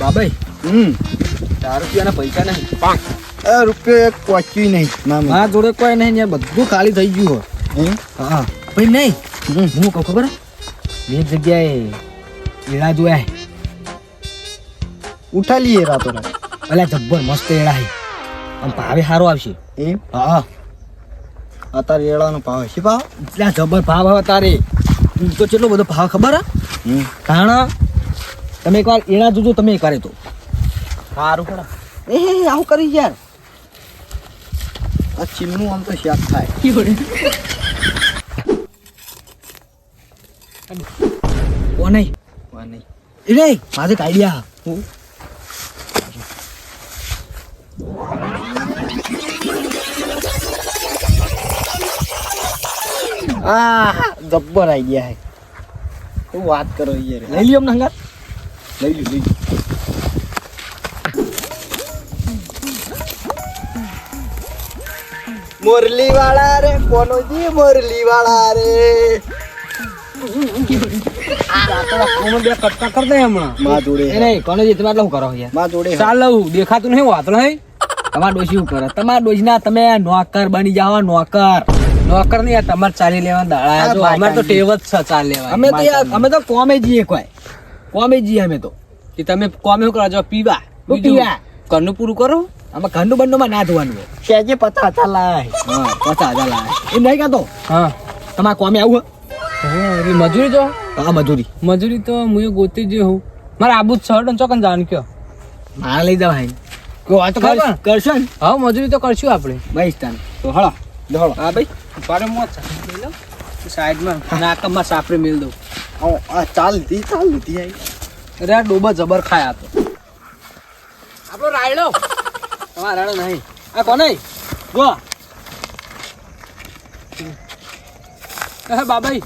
બાબાઈ હમ. ચાર રૂપિયાના પૈસા નહીં. પાંચ. રૂપિયા એક પહોંચ્યું નહીં. મારા જોડે કોઈ નહીં ને બધું ખાલી થઈ ગયું હોય? હા. ભાઈ નહીં. હું કહું ખબર બે જગ્યાએ એડા જોયા. ઉઠા લઈએ રાતો રાત. અલ્યા જબ્બર મસ્ત એડા હે. આમ ભાવે સારો આવશે. એમ? હા. અત્યારે એળાનો ભાવ છે ભાવ? એટલા જબ્બર ભાવ હવે તારે. તું તો કેટલો બધો ભાવ ખબર હા? કારણ તમે એકવાર એના જોજો તમે એકવાર એ તો. સારું ખરા એ હે, આવું કરી યાર. આ ચીમનું આમ તો શાક થાય ઓ નહીં. વા નહીં. એ નહીં મારે એક આઈડિયા હું? આ જબ્બર આઈડિયા હે. શું વાત કરો યાર. લઈ લ્યો અમને હંગાત. લઈ લ્યો લઈ મુરલી વાળા રે કોનોજી મુરલી વાળા રે કોમન બે કટકા કર દે હમણાં માં જોડે એ નહીં કોને જે તમે આટલા શું કરો યારમાં જોડે ચાલ લઉં. દેખાતું નહીં વાતો નહીં. તમારા ડોશી શું કરે? તમારા ડોશીના તમે નોકર બની જાવ નોકર. નોકર નહીં તમારે ચાલી લેવા દાડા અમારે તો ટેવ જ છે ચાલ લેવા અમે તો યાર અમે તો કોમે જઈએ કોઈ. કોમે જઈએ અમે તો. કે તમે કોમે કરો જો પીવા. પીવા? ઘરનું પૂરું કરો. આમાં ઘરનું બંડુમાં ના ધોવાનું હોય. કેજે પતા હતા લાય હા પચાસ હજાર લાય એમ નહીં કહેતો? હા. તમારે કોમે આવું હા મજૂરી જો હા મજૂરી. મજૂરી તો હું એ ગોતી જ હું મારા આબુ છ ચોકન જાણ કયો. મારે લઈ જવાય. કોઈ વાત તો કરશો ને? હા મજૂરી તો કરશું આપણે. ભાઈ તાન તો હળો. હા ભાઈ. પાડે મોત લઈ લો સાઈડમાં નાકમાં સાપરે મિલ દઉં. આ ચાલ લીધી ચાલ લીધી આઈ અરે આ ડોબા જબર ખાયા તો આપણો રાયડો તમારે રાયડો નહીં આ કોને ગો બાબાઈ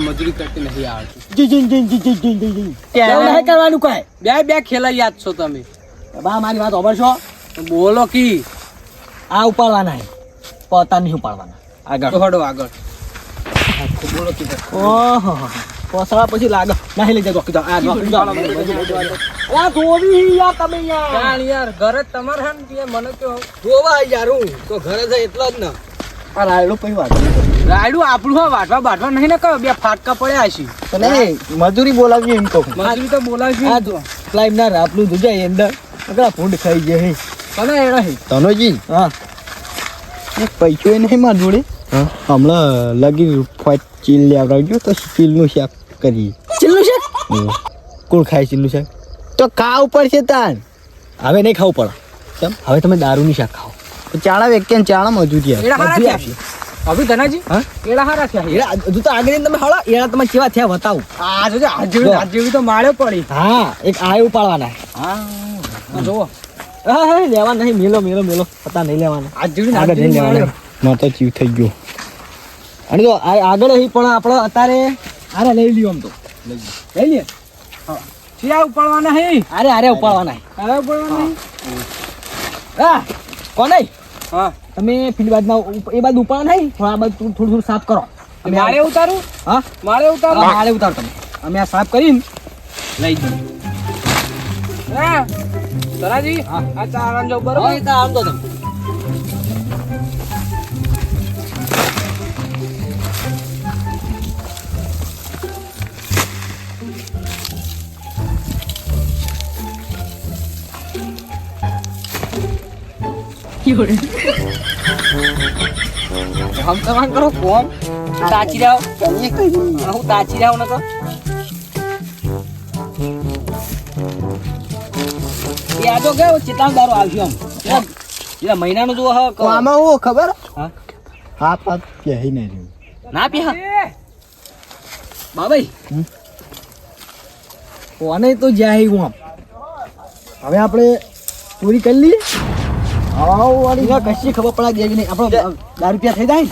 મજૂરી કરતી નથી આવડતી. કરવાનું કાંઈ બે બે ખેલા યાદ છો તમે બા મારી વાત ખબર છો તો બોલો કી આ ઉપાડવાના પોતાની પતા નહીં ઉપાડવાના આગળ. હડો આગળ. બોલો કીધું ઓહો. પોસવા પછી લાગે. નહીં લઈ જતો કીધું આ નોકરી જાઓ. આ ધોવી યાર તમે યાર. ઘરે જ તમારે હે ને મને તો ધોવા યાર હું તો ઘરે છે એટલો જ ને. આ રાયડો પછી વાત નહીં. રાયડું આપણું હા વાટવા બાટવા નહીં ને કહો બે ફાટકા પડ્યા છે તો નહીં મજૂરી બોલાવીએ એમ તો મજૂરી તો બોલાવશું આ જો ના જોજે એ અંદર. અગલા ફૂંડ ખાઈ જાય હે. કને એડા તનોજી? હા. પૈસો નહીં માર જોડે. હમણાં લગી ફોટ ચીલ લેવડાવજો તો ચીલનું શાક કરીએ. ચીલનું છે હમ. કોણ ખાય ચીલનું શાક? તો ખાવું પડશે તાન. હવે નહીં ખાવું પડે. કેમ? હવે તમે દારૂની શાક ખાઓ. તો ચાળા વ્યક્તિ ચાળા મજૂરી આવે. એડા હારા મજૂરી થયા. છે અભી ધનાજી? એડા હારા થયા. એડા હજુ તો આગળ તમે હળો એડા તમે કેવા થયા બતાવું. આ જોજે હાથ જેવી હાથ જેવી તો માળ્યો પડી. હા એક આય ઉપાડવાના. હા જોવો હા હા લેવા નહીં મેલો મેલો મેલો. પતા નહીં લેવાના. હાથ જેવી હાથ આગળ નહીં જેવી લેવાના. મારે તો જીવ થઈ ગયો. અને જો આ આગળ અહીં પણ આપણો અત્યારે અરે લઈ લ્યો આમ તો. લઈ લે. ચિયા ઉપાડવાના હે? અરે અરે ઉપાડવાના અરે ઉપાડવાના હે? હા. કોને હા. તમે પેલી બાજુના એ બાજુ ઉપાડવાના નહીં? પણ આ બાજુ થોડું થોડું સાફ કરો. મારે ઉતારું? હા? મારે ઉતારું? મારે ઉતારો તમે. અમે આ સાફ કરીને લઈ જઈએ. હા. હા. આ ચારણ જો બરોબર? બરોબર તો આમ તો તમે. હમ તમાન કરો કોમ તાચી જાવ હું તાચી એ આ તો કેવું ચેતલાનો દારૂ આમ એટલે મહિનાનું જો હા આમાં હું ખબર હા? હા હાથ કહી નહીં રહ્યું ના પી હા બાબાઈ? કોને તો જાય હું આમ હવે આપણે પૂરી કરી લઈએ આવ વાળી ના કશી ખબર પડે ગઈ નહીં. આપણો દાર રૂપિયા થઈ જાય ને?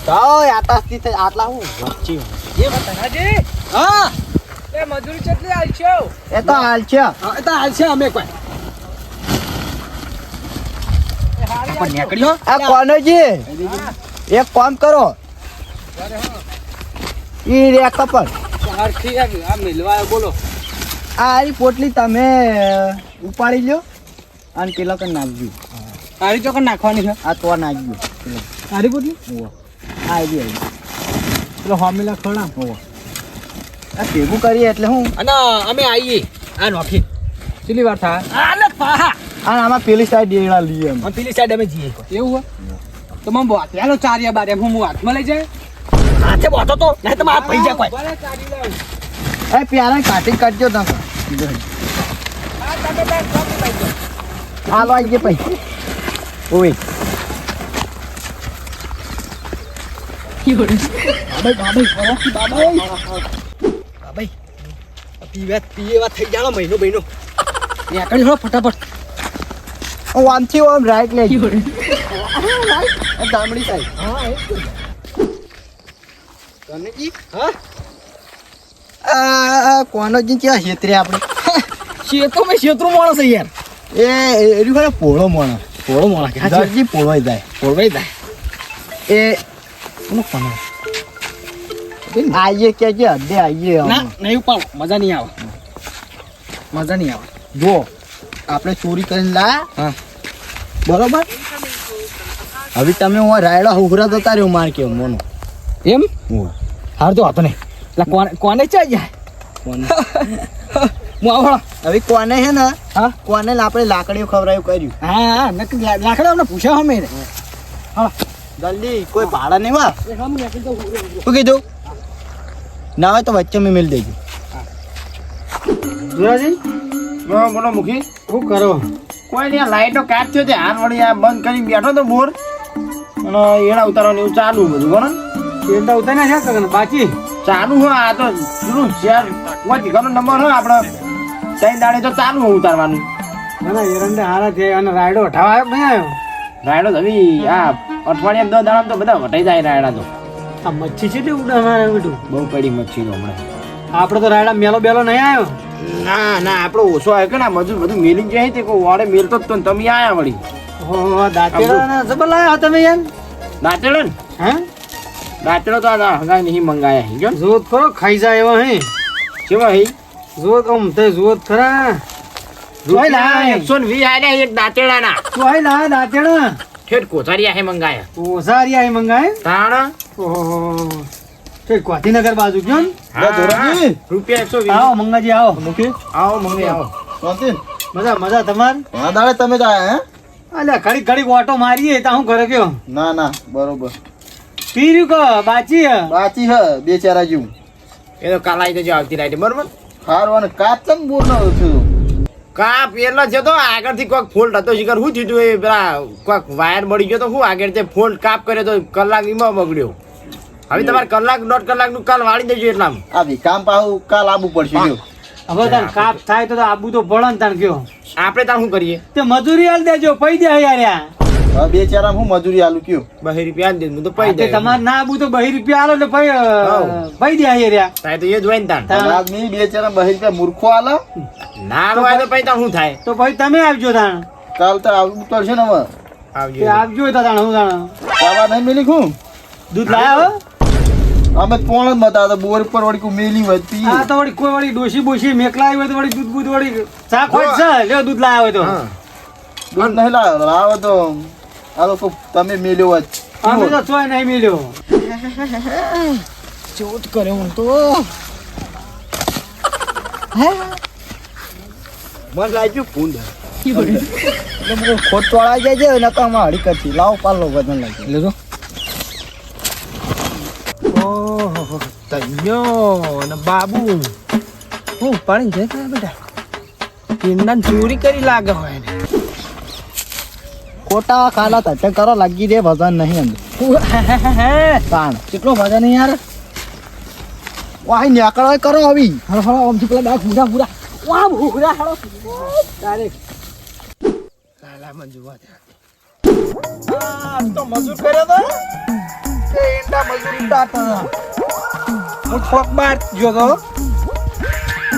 આટલા થઈ આટલા હું? વચ્ચે ધનાજી હા. એ મજૂરી કેટલી આવશો એ તો હાલ છે. એ તો હાલ છે અમે કોઈ. પણ નીકળ્યો? આ કોનોજી એક કામ કરો. ઈ રે આ મિલવા બોલો. આ આરી પોટલી તમે ઉપાડી લ્યો અને પેલા કઈ નાખજો. તારી ચોકર નાખવાની છે? આ તો ના પેલો આરી પોટલી ઓવો આ આવી આવી પેલો હોમેલા ખોડા ઓવો આ ભેગું કરીએ એટલે હું? અને અમે આવીએ આ નોખી. કેટલી વાર થા આલે પાહા. અને આમાં પેલી સાઈડ ડેડા લઈએ અમે. પેલી સાઈડ અમે જઈએ. એવું હોય? તો મને બોત હેલો ચારિયા બારે હું હું હાથમાં લઈ જાય? હાથે બોતો તો. નહીં તો હાથ પડી જાય કોઈ. એ પ્યારા કાટી કાઢજો તમે. હાલો આવી ગયા પછી ઓય ફટાફટ આમથી આમ રાઈટ લેજો ગામડી સાઈડ હા હા આ કોનો જી ક્યાં છેતરે આપણે શેતો મેં શેતરું માણસ છે યાર એ એરી ખરે પોળો મોણો થોડો માણસ કે દરજી પોળોય જાય પોળવાઈ જાય એ કોનો ફોન આઈએ કે છે અડે આઈએ ના નહીં ઉપાડો મજા નહીં આવે મજા નહીં આવે જો આપણે ચોરી કરીને લા હા. બરોબર હવે તમે હું રાયડા હુકરા જતા રહ્યો માર કે મોનો એમ હાર તો હતો નહીં કોને કોને ચાઈ જાય કોને હું હવે કોને હે ને હા? કોને આપણે લાકડીઓ ખવડાયું કર્યું? હા હા લાકડા અમને પૂછ્યા અમે જલ્દી કોઈ ભાડા નહીં વા હમ શું કીધું? ના હોય તો વચ્ચે મેં મિલ દેજો. જોરાજી બોલો બોલો મુખી. શું કરો? કોઈ નહીં લાઈટો કાચ થયો તે હાલ વળી આ બંધ કરીને બેઠો તો બોર. અને એડા ઉતારવાનું એવું ચાલુ બધું કોણ એડા ઉતારી નાખ્યા બાકી? ચાલુ હોય આ તો પેલું શેર કોઈ ઠીકાનો નંબર હોય આપણે ત્રણ દાડે તો હોય ઉતારવાનું. ના એરંડે હારા છે અને રાયડો હટાવા આવ્યો નહીં આવ્યો? રાયડો તો હવે આ અઠવાડિયા દસ દાડા તો બધા વટાઈ જાય રાયડા તો. આ મચ્છી છે ઉડે અમારે બેઠું બહુ પડી મચ્છી તો હમણાં. આપણે તો રાયડા મેલો બેલો નહીં આવ્યો. ના ના આપણો ઓછો આવ્યો કે ના મજૂર બધું મેલી જાય તે કોઈ વાડે મેલતો તો તમે આયા વળી. હો દાંતેડા જબર લાયા તમે યાર દાંતેડો હે? દાંતેડો તો આ હગા નહીં મંગાયા જો ખરો ખાઈ જાય એવો હે. કેવા હઈ જોત આમ તે જોત ખરા. જોઈ લા એકસો ને વીસ આયા એક દાંતેડાના. જોઈ લા દાંતેડા. ઠેઠ કોથારિયા હે મંગાયા. ઓસારી આઈ મંગાય? તાણ? ઓહો તે ગાંધીનગર બાજુ ગયો ને. રૂપિયા એકસો વીસ. આવો મંગાજી આવો. મૂકી. આવો મંગે આવો. શાંતિ. મજા મજા તમાર? હા દાડે તમે જ આયા હે? અલ્યા ઘડી ઘડી ઓટો મારીએ તા હું ઘરે ગયો. ના ના બરોબર. પીર્યું ક બાચી હ? બાકી હ બે ચારા જેવું એ તો કાલ આવી જજો આવતી રાતે બરોબર? હારું અને કાચ ચમ બોર ન થયું કાપ એટલે છે તો આગળથી કોઈક ફોલ્ટ હતો શિખર શું થયું એ પેલા કોઈક વાયર મળી ગયો તો શું આગળ તે ફોલ્ટ કાપ કર્યો તો કલાક એમાં બગડ્યો. હવે તમારે કલાક દોઢ કલાકનું કાલ વાળી દેજો એટલા આ કામ પાહુ કાલ આબુ પડશે હવે તાર કાપ થાય તો તો આબુ તો પડે તાર કયો આપણે તાર શું કરીએ? તે મજૂરી આલ દેજો પૈ દે યાર બે ચાર હું મજૂરી આલું કયો? બહી રૂપિયા દે હું તો પૈ દે તમારે ના આબુ તો બહી રૂપિયા આલો એટલે પૈ. પૈ દે તો એ તાર. આદમી બે ચાર બહી રૂપિયા મૂર્ખો આલે. ના તો શું થાય? તો પછી તમે આવજો તાણ કાલ તો આવું પડશે ને હવે. આવજો. આવજો તા તાણ હું તાણ ખાવા નહીં મેલી ખું દૂધ લાયા અમે કોણ જ તો બોર પર વળી મેલી હોય તો તો વળી કોઈ વળી ડોસી બોસી મેકલા આવી હોય તો વળી દૂધ બૂધ વળી ચા ખોટ છે લ્યો દૂધ લાયા હોય તો. દૂધ નહીં લાવે લાવે તો. આ લોકો તમે મેલ્યો જ. અમે તો ચોય નહીં મેલ્યો. ચોટ કરે હું તો. મને લાગ્યું ખોટ ચોળાઈ જાય છે ને તો આમાં હળી કરતી લાવો પાલો વજન લાગી. લેજો ઓહો તૈયો ને બાબુ. હું પાણી જાય બેટા? પીંડા ચોરી કરી લાગે હોય ને ખોટા ખાલા તટે કરો, લાગી દે ભજન નહીં અંદર. તાણ. કેટલો ભજન યાર? વાહી નેકળો કરો આવી. હળો હળો, આમથી પેલા ડાક ભૂરા ભૂરા વાહ ભૂરા હળો. તારે. લાલા મન જોવા દે.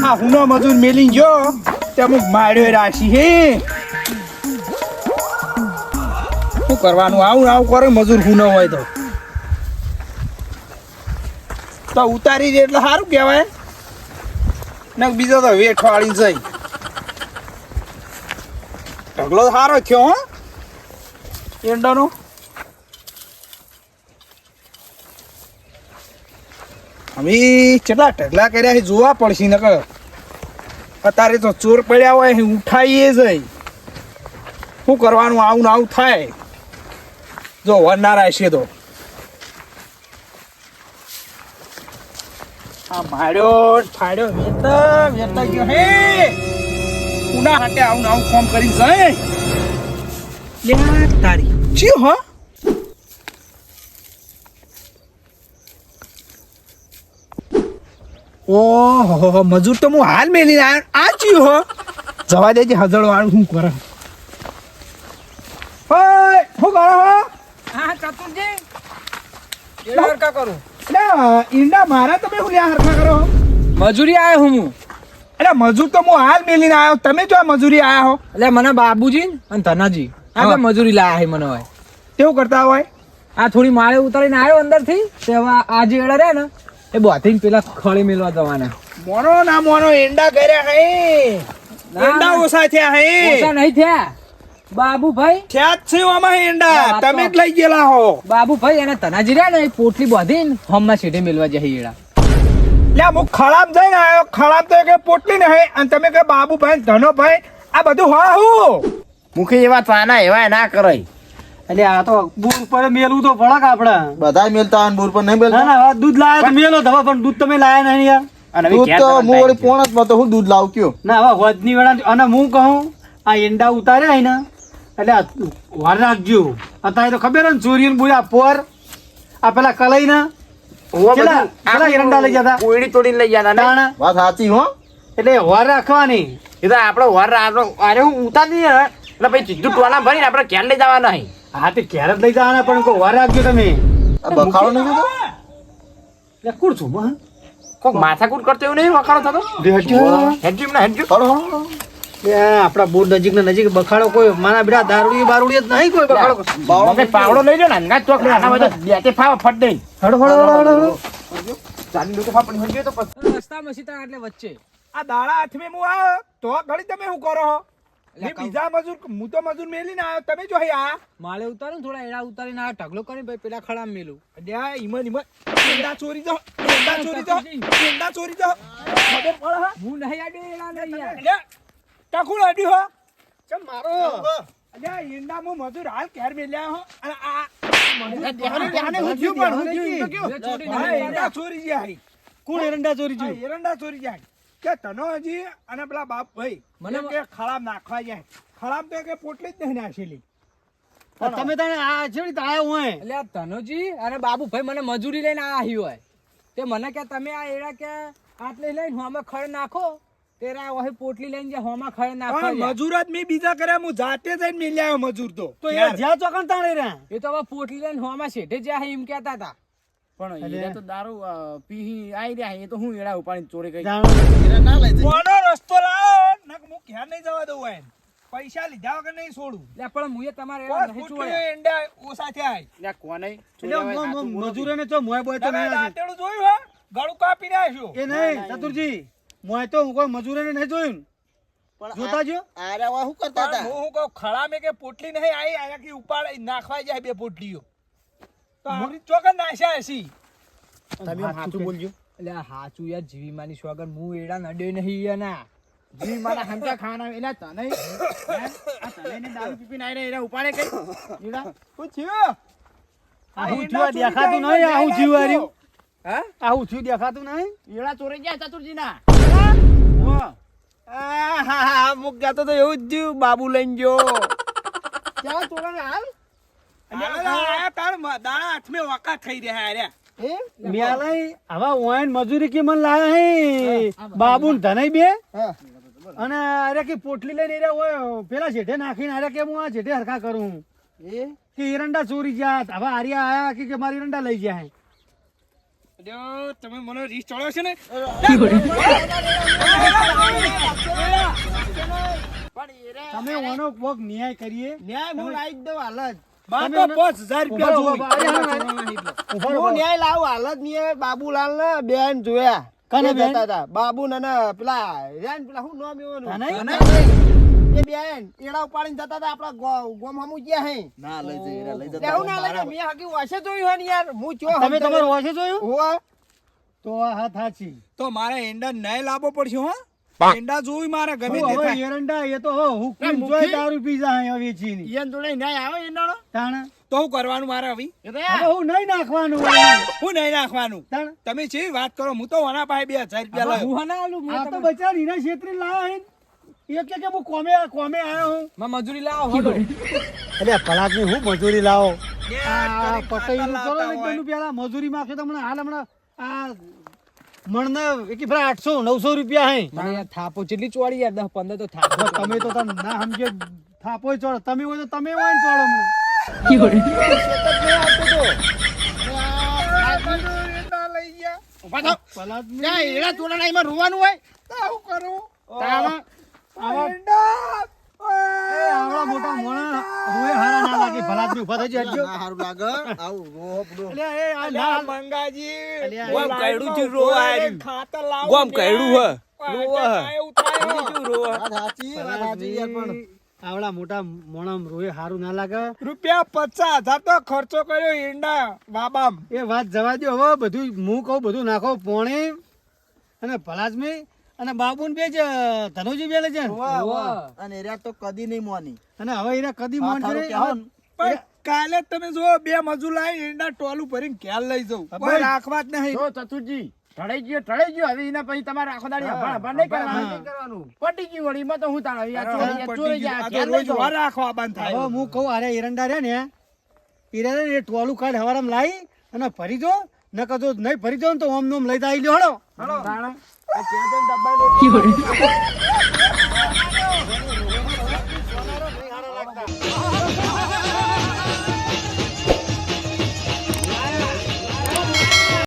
આ રાશી હે. શું કરવાનું? આવું આવું કરે, મજૂર ખૂનો હોય તો. તો ઉતારી દે એટલે સારું કહેવાય. ને બીજો તો વેઠ વાળી જઈ ઢગલો સારો થયો, હો. એંડાનો. અમે કેટલા ઢગલા કર્યા છે, જોવા પડશે નકર અત્યારે તો ચોર પડ્યા હોય ઉઠાઈએ જઈ શું કરવાનું? આવું ને આવું થાય. જો વરનારા છે તો. આ માર્યો ફાડ્યો વેતા વેતા ગયો હે. ઉના હાટે આવું આવું ફોન કરી જાય. લે, તારી. ચી હો. ઓહો મજૂર તો હું હાલ મેલી આ ચી હો. જવા દેજે હજળ વાળું શું કરે. હોય શું કરે, હા. ચતુરજી એડા હરકા કરું. એટલે ઈંડા મારા તમે શું લ્યા હરખા કરો? મજૂરી આયો હું હું? એટલે મજૂર તો હું હાલ મેલીને આવ્યો તમે જો મજૂરી આયા હો. એટલે મને બાબુજી અને ધનાજી આ તો મજૂરી લાયા છે મને હોય કેવું કરતા હોય? આ થોડી માળે ઉતારીને આવ્યો અંદરથી તે હવે આ જે એડા રહ્યા ને એ બોથી પેલા ખળી મેલવા જવાના. મોનો ના મોનો એંડા કર્યા હે. એંડા ઓછા થયા હે. ઓછા નહીં થયા. બાબુભાઈ? ખ્યાત છે આમાં હેંડા? તમે જ લઈ ગયેલા હો. બાબુભાઈ અને તનાજી રહ્યા ને પોટલી બાંધીને હમમાં સીધે મેલવા જઈ એડા. લ્યા હું ખળામ જઈને આવ્યો ખરાબ તો કે પોટલી ને હે અને તમે કે બાબુભાઈ ધનોભાઈ આ બધું હા હું? મુખી એવા તાના એવા ના કરાય. એટલે આ તો બુર પર મેલું તો ભડક આપડે? બધા મેલતા હોય બુર પર નહીં મેલતા? ના હવે દૂધ લાયા તો મેલો તો પણ દૂધ તમે લાયા નહીં યાર. અને દૂધ તો હું વળી ટાઈમમાં તો હું દૂધ લાવ કયો? ના હવે વધની વેળા અને હું કહું આ ઈંડા ઉતાર્યા ને એટલે વાર રાખજો. અત્યારે તો ખબર ને ચોરી બોલ્યા પોર? આ પેલા કલાઈ ના કેટલા- એરંડા લઈ જતા? કોયડી તોડીને લઈ જતા વાત સાચી હો. એટલે વાર રાખવાની. એ તો આપણો વર અરે હું ઉતારી ને એટલે પછી સીધું ટોલા ભરીને આપણે ક્યારે લઈ જવાના અહીં હા તે ક્યારે જ લઈ જવાના પણ કોઈ વાર રાખજો તમે. આ બખાડો નહીં થતો? એટલે કોણ છું કોક માથાકૂટ કરતો એવું નહીં વખાણો થતો? હળો. બોર નજીક ને નજીક બખાડો કોઈ મારા બેટા દારૂડી બારૂડી જ નહીં કોઈ બખાડો. મમ્મી પાવડો લઈ લો ને અંગાત ચોક તો બેટે ફાવ ફટ દઈ. હડો હડો હડો હડો ચાલી લોકો ફાપડી હોય તો પછી રસ્તામાં સીતા એટલે વચ્ચે. આ દાડા હાથમે હું આવ્યો તો ઘડી તમે શું કરો મેં બીજા મજૂર હું તો મજૂર મેલીને આવ્યો. તમે જો હે આ. માળે ઉતારું થોડા એડા ઉતારીને આ ઢગલો કરીને ભાઈ પેલા ખડા મેલું. અલ્યા ઈમન ઈમન. એંડા ચોરી જો એંડા ચોરી જો એંડા ચોરી. જો. ખબર પડે હું? નહીં આડે એડા નહીં ટકુલ અડ્યું હો? ચમ મારો? અલ્યા ઈંડા મો મજૂર હાલ ક્યારે મેલ્યા હો. અને આ કયો ચોરી જાય કોણ એરંડા ચોરી જાય? એરંડા ચોરી જાય કે તનો હજી અને પેલા બાપ ભાઈ મને કે ખરાબ નાખવા જાય ખરાબ તો કે પોટલી જ નહીં નાખેલી તમે તને આ છેડી તાળ્યા હોય. એટલે તનોજી અને બાબુ ભાઈ મને મજૂરી લઈને આ આવ્યો હોય. તે મને કે તમે આ એડા કે આટલે લઈને હું હોમાં ખડ નાખો? તેરા ઓહી પોટલી લઈને જે હોમાં ખડ નાખો. મજૂર જ મેં બીજા કર્યા હું જાતે જઈને મેલ્યા આવ્યો મજૂર તો. તો એ જ્યાં ચોકન તાણે રહ્યા. એ તો હવે પોટલી લઈને હોમાં શેઠે જ્યાં એમ કહેતા હતા. પણ એ તો દારૂ પીહી આઈ રહ્યા એ તો હું એડા ઉપાડીને ચોરી કરી જાણો. કોનો રસ્તો લાવો નક હું ક્યાં નહીં જવા દઉં એમ. પૈસા લીધા વગર નહીં છોડું. લે પણ મુએ તમારે નહીં ફૂટકીઓ એંડા ઓછા થાય. લે કોને મ- મ- મજૂરોને ચો મોય બોય તો નહીં જોયું હે? ગળું કાપી નાખ્યું એ નહીં ચતુરજી. મોય તો હું કોઈ મજૂરોને નહીં જોયું જોતા જો અરે વા શું કરતા હતા? હું કહું ખળા મે કે પોટલી નહીં આવી આયાથી ઉપાડ નાખવા જાય બે પોટલીઓ. તો આપણી ચોકન નાખ્યા હસી તમે હાચું સાચું બોલજો. એટલે હાચું યાર જીવી માની સ્વાગર હું એડા નડે નહીં એના. જીવી મારા હંતા ખાના એટલે તને આ તને ને દારૂ પીપીને આઈ રહ્યા એડા ઉપાડે કઈ? એડા હું જીવ આવું થયું દેખાતું નહીં આવું જીવ આર્યું હા? આવું જીવ દેખાતું નહીં? એડા ચોરી ગયા ચતુરજી ના આહાહા, મુક તો એવું જ થયું બાબુ લઈને ગયો ક્યાં ચોરાને હાલ દાણા હાથમે વકા થઈ રહ્યા ઓયન મજૂરી કે મન લાયા હે બાબુ ધનઈ બે અને અરે કે પોટલી લઈને એરા હોય પેલા જેઠે નાખીને અરે કે હું આ જેઠે હરખા કરું કે એરંડા ચોરી ગયા હવે આર્યા આયા કે કે મારી એરંડા લઈ ગયા તમે મને રીસ ચડાવ છે ને? તમે ઓનો પગ ન્યાય કરીએ. ન્યાય હું લાવી જ દઉં હાલ જ. પાંચ હજાર રૂપિયા હા, હું. ન્યાય લાવું હાલ જ ન્યાય બાબુલાલ ને બેન જોયા. કને બેન? હતા. બાબુ ને ને પેલા પેલા શું નામ એવાનું? એ બેન એડા ઉપાડીને જતા હતા આપડા ગોમ હમુ ગયા હે. ના લઈ જઈ લઈ જતા હું ના લઈ મેં હકી વાસે જોયું હોય ને યાર હું ચો તમે તમારું વાસે જોયું? હો. તો આ હાથ હાચી. તો મારે એંડા નય લાવવો પડશે હો. એંડા જોઈ મારે ગમે તે થાય. એરંડા એ તો હવે હું ના, જોઈ દારૂ પી જાય હવે વેચીને. એન જોડે નય આવે એનાનો તાણ? તો હું કરવાનું મારે હવે હવે હું નહીં નાખવાનું. હું નહીં નાખવાનું. તમે છે વાત કરો હું તો વના પાસે બે હજાર રૂપિયા હું આલું? આ તો બચારા નીના છેતરી લાયા હે એ કે કે હું કોમે કોમે આવ્યો હું. માં મજૂરી લાવો હડો અરે પલાકની હું મજૂરી લાવો? આ કરી પતઈનું પૈસા કરો ને પેલું પેલા મજૂરી માં તો હમણાં હાલ હમણાં આ મણને એક ભરા આઠસો નવસો રૂપિયા હે. મને યાર થાપો ચેટલી ચોડી યાર દસ પંદર તો થાપો તમે તો તમે ના સમજે થાપોય ચોડો તમે હોય તો તમે હોય ને ચોડો મને ના રોવાનું હોય? હું કરું. તારા- આવા- એ આવડા મોટા મોણા રોય ના લાગે હારું ના લાગે રૂપિયા પચાસ હજાર તો ખર્ચો કર્યો ઈંડા બાબામ એ વાત જવા દો હવે બધું હું કહું બધું નાખો પોણે અને ભલાજમી અને બાબુન બે જ ધનુજી બેલે છે. અને એરા તો કદી નહીં મોની. અને હવે એરા કદી મોન છે પણ કાલે તમે જો બે મજૂર લાવી ઈંડા ટોલું ભરીને ઘેર લઈ જવું. કોઈ રાખવા જ નહીં. જો ચતુરજી ગયો ઢળાઈ ગયો. હવે એના પછી તમારે આખો દાડી અભાર અભાર નહીં કરવાનું. પટી ગયું વળી એમાં તો હું તાણ હવે ચોરી- ગયા. તો લઈ રાખવા બંધ હવે થાય હું કહું અરે એરંડા રે ને ઈરા રે એ ટોલું કાઢ હવારામ લાવી અને ભરી દો ન કદો નહીં ભરી દો ને તો ઓમ નોમ લઈ જાય લ્યો હળો. તાણ. చేద్దాం డబ్బా